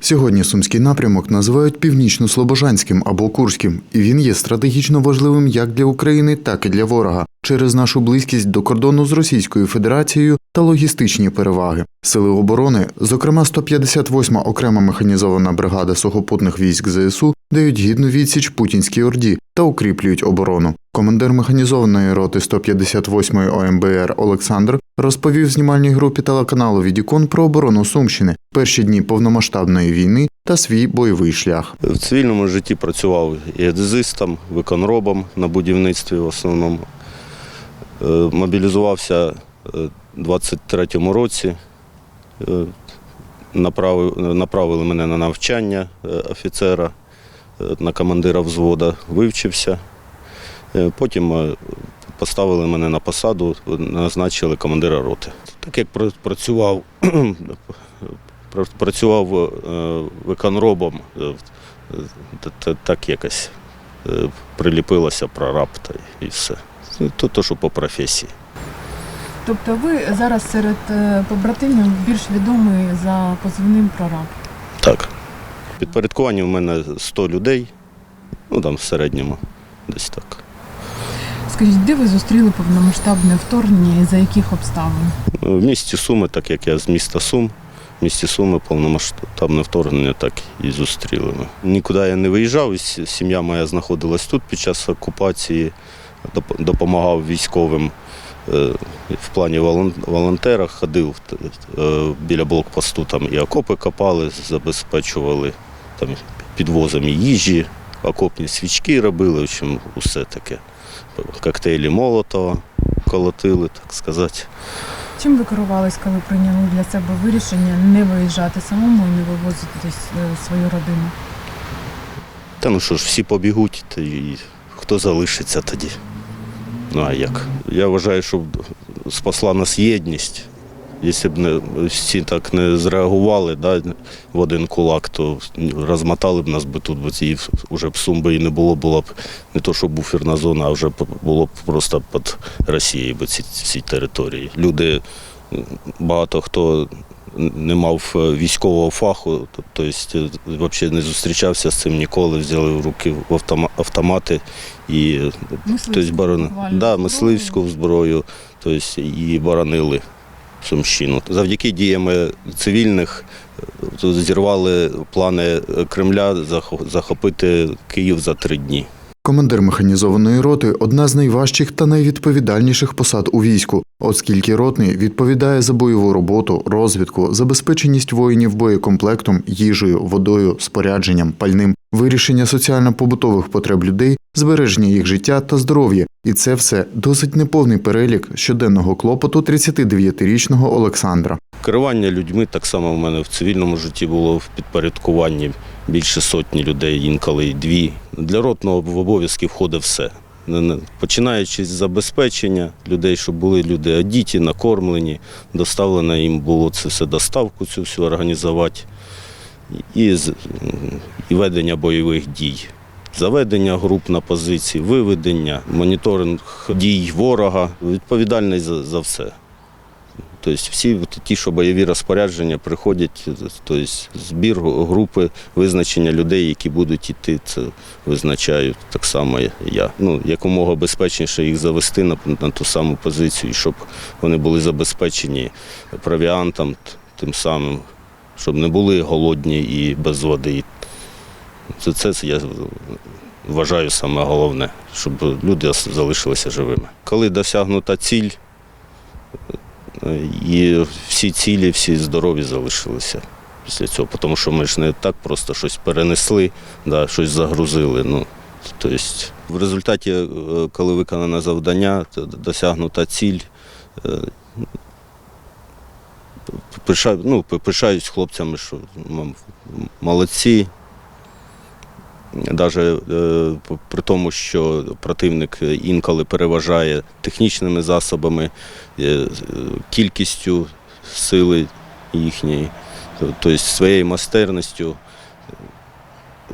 Сьогодні сумський напрямок називають північно-слобожанським або Курським, і він є стратегічно важливим як для України, так і для ворога через нашу близькість до кордону з Російською Федерацією та логістичні переваги. Сили оборони, зокрема 158-ма окрема механізована бригада сухопутних військ ЗСУ, дають гідну відсіч путінській орді та укріплюють оборону. Командир механізованої роти 158-ї ОМБР Олександр розповів знімальній групі телеканалу Відікон про оборону Сумщини, перші дні повномасштабної війни та свій бойовий шлях. В цивільному житті працював і геодезистом, виконробом на будівництві в основному. Е, Мобілізувався е, у 23-му році. Е, Направили мене на навчання е, офіцера, е, на командира взвода, вивчився. Е, Потім е, поставили мене на посаду, назначили командира роти. Так як працював, працював е, виконробом, та- та- так якось приліпилося прораб та і все. Ну, То, то, що по професії. Тобто ви зараз серед побратимів більш відомий за позивним прораб. Так. Підпорядкування в мене 100 людей, ну там в середньому десь так. Скажіть, де ви зустріли повномасштабне вторгнення і за яких обставин? В місті Суми, так як я з міста Сум, в місті Суми повномасштабне вторгнення так і зустріли. ми. Нікуди я не виїжджав, сім'я моя знаходилась тут під час окупації, допомагав військовим е, в плані волон- волонтера, ходив е, біля блокпосту, там і окопи копали, забезпечували там, підвозом їжі, окопні свічки робили, в общем, усе таке. Коктейлі Молотова колотили, так сказати. Чим ви керувались, коли прийняли для себе вирішення не виїжджати самому і не вивозити десь, е, свою родину? Та ну що ж, всі побігуть, та і хто залишиться тоді. Ну а як? Я вважаю, що спасла нас єдність. Якщо б не, всі так не зреагували да, в один кулак, то розмотали б нас би тут, бо ці вже б Сумби і не було, було б не то, що буферна зона, а вже було б просто під Росією бо ці, ці території. Люди, багато хто не мав е, військового фаху, тобто взагалі не зустрічався з цим ніколи, взяли в руки автомати і тобто, борони, буквально да, мисливську зброю, тобто, і боронили Сумщину. Завдяки діям е, цивільних е, зірвали плани Кремля захо- захопити Київ за три дні. Командир механізованої роти одна з найважчих та найвідповідальніших посад у війську, оскільки ротний відповідає за бойову роботу, розвідку, забезпеченість воїнів боєкомплектом, їжею, водою, спорядженням, пальним, вирішення соціально-побутових потреб людей, збереження їх життя та здоров'я. І це все досить неповний перелік щоденного клопоту 39-річного Олександра. Керування людьми так само в мене в цивільному житті було в підпорядкуванні більше сотні людей, інколи й дві. Для ротного в обов'язки входить все. Починаючи з забезпечення людей, щоб були люди одіті, накормлені, доставлено їм було це все доставку, цю всю організувати, і, і ведення бойових дій. Заведення груп на позиції, виведення, моніторинг дій ворога, відповідальність за, за все. Тобто всі ті, що бойові розпорядження приходять, тобто збір групи, визначення людей, які будуть йти, це визначаю так само я. Ну, якомога безпечніше їх завести на, на ту саму позицію, щоб вони були забезпечені провіантом тим самим, щоб не були голодні і без води. Це, це я вважаю саме головне, щоб люди залишилися живими. Коли досягнута ціль, і всі цілі, всі здорові залишилися після цього, тому що ми ж не так просто щось перенесли, да, щось загрузили. Ну, тобто, в результаті, е, коли виконане завдання, досягнута ціль. е, Ну, пишаюсь хлопцями, що молодці. Навіть при тому, що противник інколи переважає технічними засобами, е, е, кількістю сили їхньої, тобто своєю майстерністю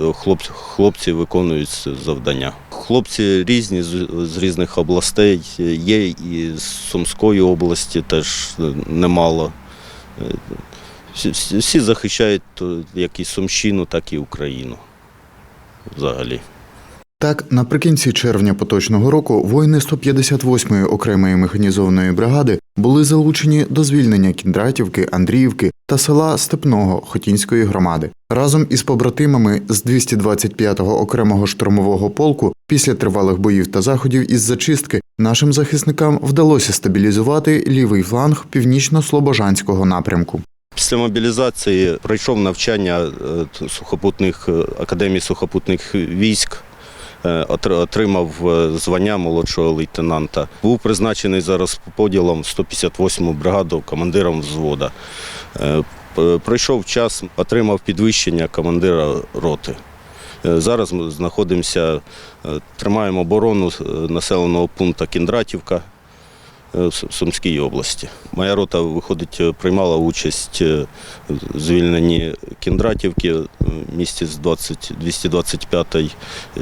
е, хлопці, хлопці виконують завдання. Хлопці різні з, з різних областей, є і з Сумської області теж немало. Е, всі- всі захищають як і Сумщину, так і Україну. Взагалі. Так, наприкінці червня поточного року воїни 158-ї окремої механізованої бригади були залучені до звільнення Кіндратівки, Андріївки та села Степного Хотінської громади. Разом із побратимами з 225-го окремого штурмового полку після тривалих боїв та заходів із зачистки нашим захисникам вдалося стабілізувати лівий фланг північно-слобожанського напрямку. Після мобілізації пройшов навчання е, сухопутних е, академії сухопутних військ. е, Отримав звання молодшого лейтенанта. Був призначений зараз поділом 158-му бригаду командиром взвода. Пройшов час, отримав підвищення командира роти. Зараз ми знаходимося, тримаємо оборону населеного пункту Кіндратівка Сумській області. Моя рота виходить, е, приймала участь е, в звільненні Кіндратівки е, в місті з 20, 225-ї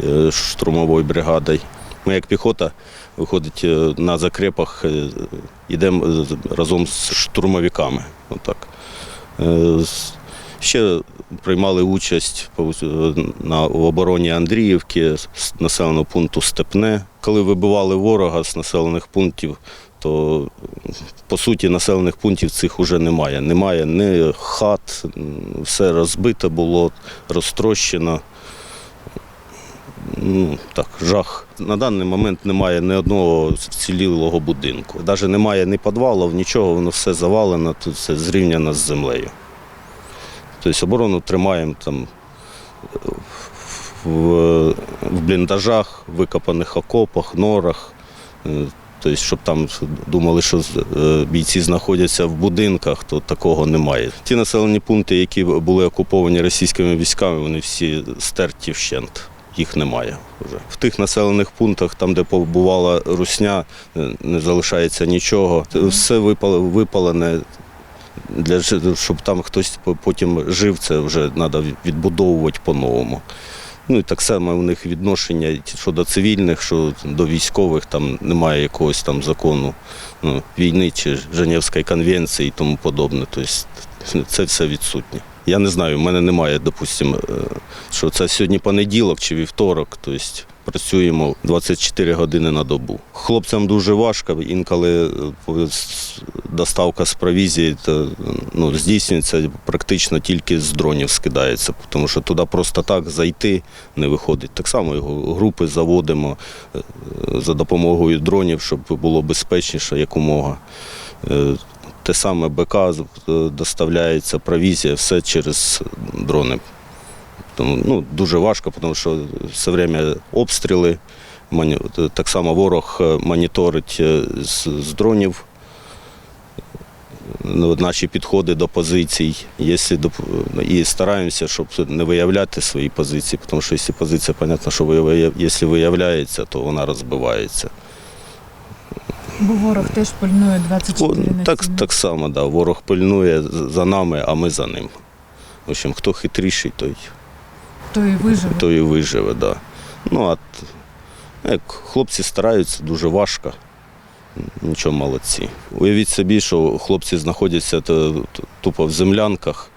е, штурмової бригади. Ми як піхота виходить е, на закрепах, е, йдемо е, разом з штурмовиками. Отак. Е, Ще приймали участь е, на в обороні Андріївки, з населеного пункту Степне. Коли вибивали ворога з населених пунктів, то по суті населених пунктів цих вже немає. Немає ні хат, все розбите було, розтрощено. Ну, так, жах. На даний момент немає ні одного вцілілого будинку. Навіть немає ні підвалів, нічого, воно все завалено, тут все зрівняно з землею. Тобто оборону тримаємо там е, в, в бліндажах, викопаних окопах, норах. Тобто, щоб там думали, що е, бійці знаходяться в будинках, то такого немає. Ті населені пункти, які були окуповані російськими військами, вони всі стерті вщент. Їх немає вже. В тих населених пунктах, там, де побувала русня, е, не залишається нічого. Все випалене. Для, щоб там хтось потім жив, це вже треба відбудовувати по-новому. Ну і так само у них відношення що до цивільних, що до військових, там немає якогось там закону ну, війни чи Женевської конвенції і тому подобне. Тобто це все відсутнє. Я не знаю, в мене немає, допустимо, е, що це сьогодні понеділок чи вівторок. Тобто працюємо 24 години на добу. Хлопцям дуже важко, інколи е, доставка з провізії то, ну, здійснюється практично тільки з дронів скидається, тому що туди просто так зайти не виходить. Так само його групи заводимо е, за допомогою дронів, щоб було безпечніше якомога. Е, Те саме БК доставляється, провізія, все через дрони. Тому ну, дуже важко, тому що все время обстріли. Так само ворог е, моніторить е, з, з дронів ну, наші підходи до позицій. Якщо і стараємося, щоб не виявляти свої позиції, тому що якщо позиція, понятно, що якщо виявляється, то вона розбивається. Бо ворог теж пильнує 24 на Так, 7. так само, да. ворог пильнує за нами, а ми за ним. В общем, хто хитріший, той, То і виживе. той і виживе. Да. Ну, а як хлопці стараються, дуже важко. Нічого молодці. Уявіть собі, що хлопці знаходяться тупо в землянках,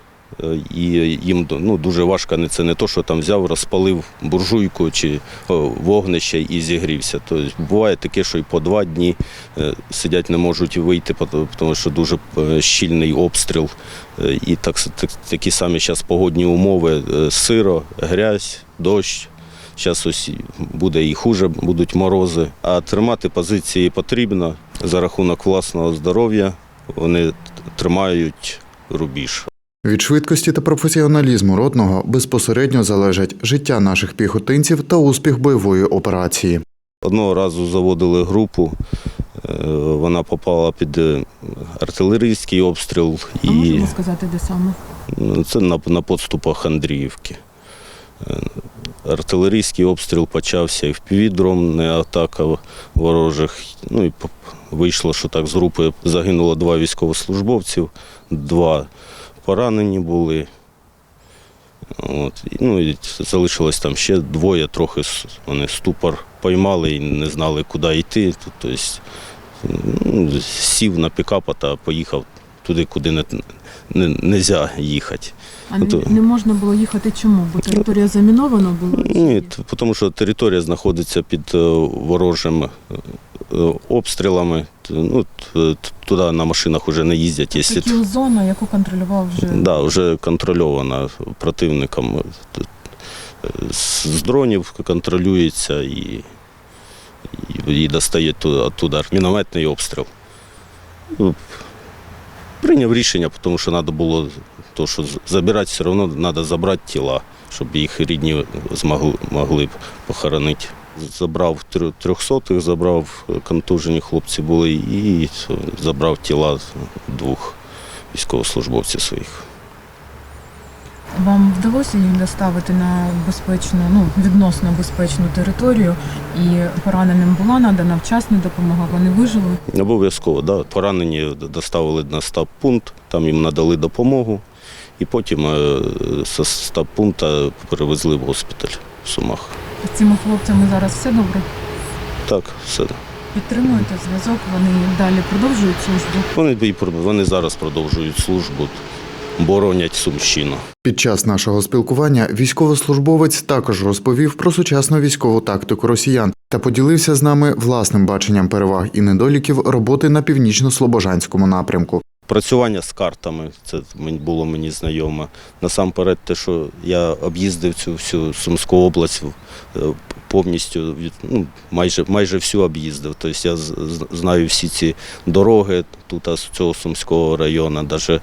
і їм ну, дуже важко це не то, що там взяв, розпалив буржуйку чи вогнище і зігрівся. Тобто буває таке, що і по два дні е, сидять, не можуть вийти, тому що дуже е, щільний обстріл. Е, І так, так, такі самі зараз погодні умови: сиро, грязь, дощ. Зараз ось буде і хуже, будуть морози. А тримати позиції потрібно за рахунок власного здоров'я. Вони тримають рубіж. Від швидкості та професіоналізму ротного безпосередньо залежать життя наших піхотинців та успіх бойової операції. Одного разу заводили групу, е, вона попала під е, артилерійський обстріл А і можемо сказати, де саме? Це на, на подступах Андріївки. Е, Артилерійський обстріл почався і в півдром, не атака ворожих. Ну і по- вийшло, що так з групи загинуло два військовослужбовців, два поранені були. От. Ну, і залишилось там ще двоє, трохи вони ступор поймали і не знали, куди йти. Тобто, ну, сів на пікапа та поїхав туди, куди не, не, нельзя їхати. А не, не можна було їхати чому? Бо територія замінована була? Ні, тому що територія знаходиться під е, ворожим е, обстрілами. Ну, т- туди на машинах вже не їздять. Якщо Це кіл-зона, яку контролював вже Да, вже контрольована противником. З з дронів контролюється і, і, достає ту- оттуда мінометний обстріл. Ну, Прийняв рішення, тому що треба було то, що забирати все одно треба забрати тіла, щоб їх рідні змогли могли б похоронити. Забрав трьохсотих, забрав контужені хлопці були і забрав тіла двох військовослужбовців своїх. вам вдалося їх доставити на безпечну, ну відносно безпечну територію, і пораненим була надана вчасна допомога. Вони вижили. Обов'язково, да. Поранені доставили на стаб-пункт, там їм надали допомогу, і потім е, з стаб-пункта перевезли в госпіталь в Сумах. З цими хлопцями зараз все добре. Так, все. Підтримуєте зв'язок. Вони далі продовжують службу. Вони, вони зараз продовжують службу, боронять Сумщину. Під час нашого спілкування військовослужбовець також розповів про сучасну військову тактику росіян та поділився з нами власним баченням переваг і недоліків роботи на північно-слобожанському напрямку. Працювання з картами, це було мені знайоме. Насамперед, те, що я об'їздив цю всю Сумську область е, повністю, ну, майже, майже всю об'їздив. Тобто я знаю всі ці дороги тут з цього Сумського району. Навіть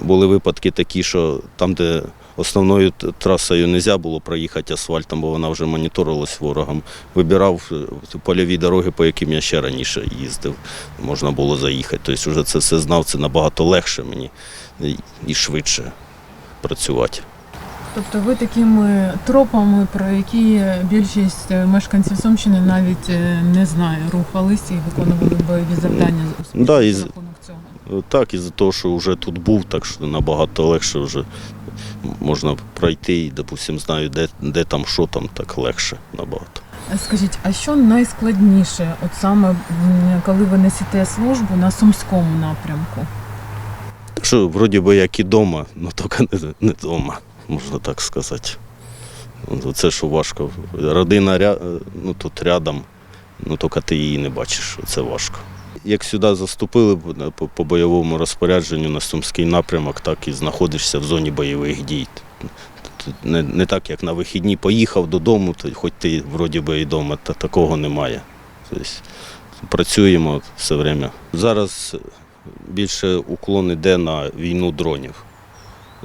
були випадки такі, що там, де основною трасою не можна було проїхати асфальтом, бо вона вже моніторилась ворогом. Вибирав е, польові дороги, по яким я ще раніше їздив можна було заїхати. Тобто вже це все знав, це набагато легше мені і- швидше працювати. Тобто ви такими тропами, про які більшість е, мешканців Сумщини навіть е, не знає, рухалися і виконували бойові завдання Да, і за з- рахунок цього. Так, із-за того, що вже тут був, так що набагато легше вже можна пройти і, допустим, знаю, де, де там, що там, так легше набагато. Скажіть, а що найскладніше, от саме коли ви несете службу на сумському напрямку? Що, вроді би, як і вдома, але тільки не, не вдома, можна так сказати. Ну, Це що важко. Родина ну, тут рядом, ну тільки ти її не бачиш, це важко. Як сюди заступили по, по бойовому розпорядженню на Сумський напрямок, так і знаходишся в зоні бойових дій. Не, не так, як на вихідні поїхав додому, то хоч ти вроді би і вдома, та такого немає. Тобто, працюємо все время. Зараз більше уклон іде на війну дронів.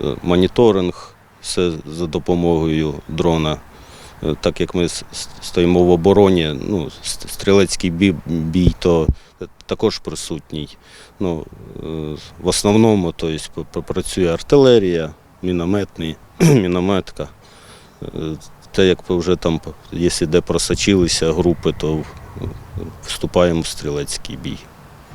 Е, Моніторинг все за допомогою дрона. Е, Так як ми стоїмо в обороні, ну, стрілецький бій, бій то також присутній. Ну, е, в основному то працює артилерія, мінометний, мінометка. Е, Те, як вже там, якщо де просочилися групи, то вступаємо в стрілецький бій.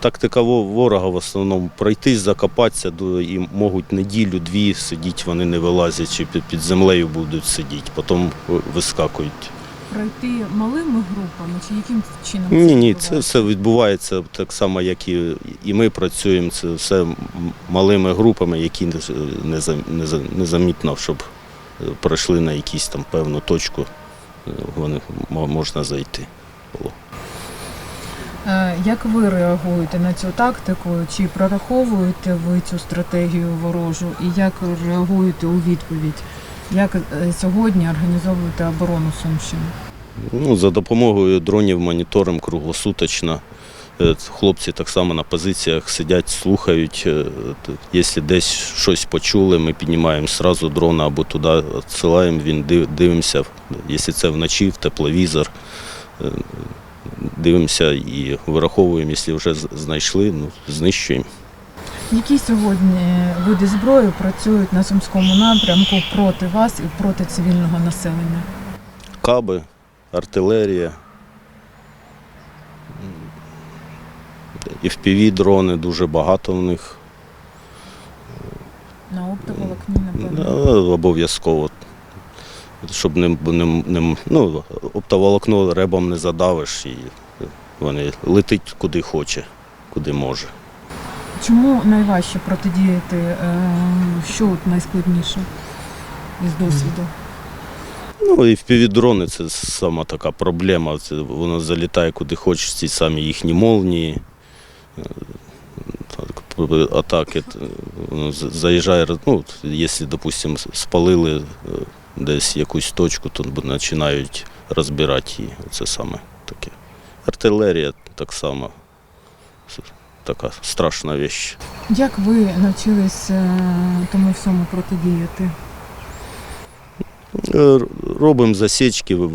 Тактика ворога в основному пройтись, закопатися і можуть неділю-дві сидіти, вони не вилазять, чи під землею будуть сидіти, потім вискакують. Пройти малими групами чи яким чином? Ні, ні, це все відбувається так само, як і, і ми працюємо. Це все малими групами, які не, не, за- не, за- незамітно, щоб е, пройшли на якусь там певну точку, е, вони можна зайти. Було. Е, Як ви реагуєте на цю тактику? Чи прораховуєте ви цю стратегію ворожу? І як реагуєте у відповідь? Як е, сьогодні організовуєте оборону Сумщини? Ну, за допомогою дронів моніторимо круглосуточно. Е, Хлопці так само на позиціях сидять, слухають. Е, Якщо десь щось почули, ми піднімаємо одразу дрона або туди відсилаємо, він дивимося. Якщо це вночі, в тепловізор, дивимося і вираховуємо, якщо вже знайшли, ну, знищуємо. Які сьогодні види зброї працюють на сумському напрямку проти вас і проти цивільного населення? Каби, артилерія, fpv дрони дуже багато в них. На оптоволокні, напевно. Да, Обов'язково. Щоб не, не, не ну, оптоволокно ребом не задавиш і вони летить куди хоче, куди може. Чому найважче протидіяти? е, Що от найскладніше із досвіду? Ну і впівдрони це сама така проблема. Це воно залітає куди хочеш, ці самі їхні молнії. Е, так, Атаки заїжджає, ну, якщо, допустимо, спалили е, десь якусь точку, то починають розбирати її. Це саме таке. Артилерія так само. Така страшна річ. Як ви навчились е, тому всьому протидіяти? Е, Робимо засічки, е,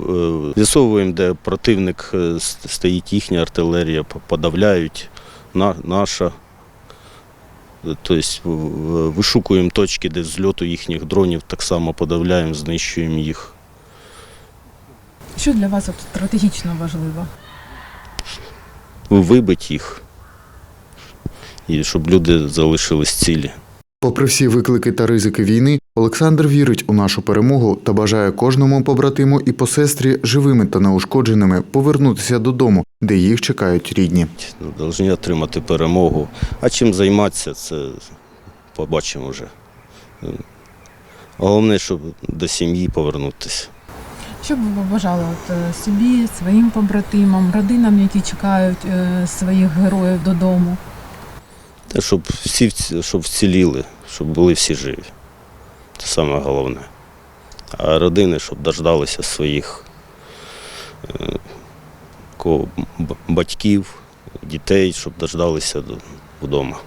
з'ясовуємо, де противник е, стоїть їхня артилерія, подавляють наша. Е, Тобто вишукуємо точки, де зльоту їхніх дронів, так само подавляємо, знищуємо їх. Що для вас от стратегічно важливо? Вибити їх, і щоб люди залишились цілі. Попри всі виклики та ризики війни, Олександр вірить у нашу перемогу та бажає кожному побратиму і посестрі живими та неушкодженими повернутися додому, де їх чекають рідні. Ну, Повинні отримати перемогу. А чим займатися, це побачимо вже. Головне, щоб до сім'ї повернутися. Що б ви побажали от, е, собі, своїм побратимам, родинам, які чекають е, своїх героїв додому? Та щоб всі щоб вціліли, щоб були всі живі. Це саме головне. А родини, щоб дождалися своїх е, кого, батьків, дітей, щоб дождалися вдома.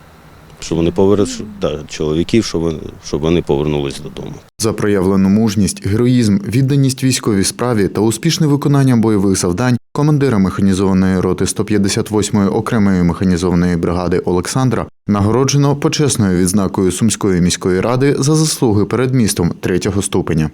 Щоб вони повернулися, да, чоловіків, щоб вони, щоб вони повернулись додому. За проявлену мужність, героїзм, відданість військовій справі та успішне виконання бойових завдань командира механізованої роти 158-ї окремої механізованої бригади Олександра нагороджено почесною відзнакою Сумської міської ради за заслуги перед містом третього ступеня.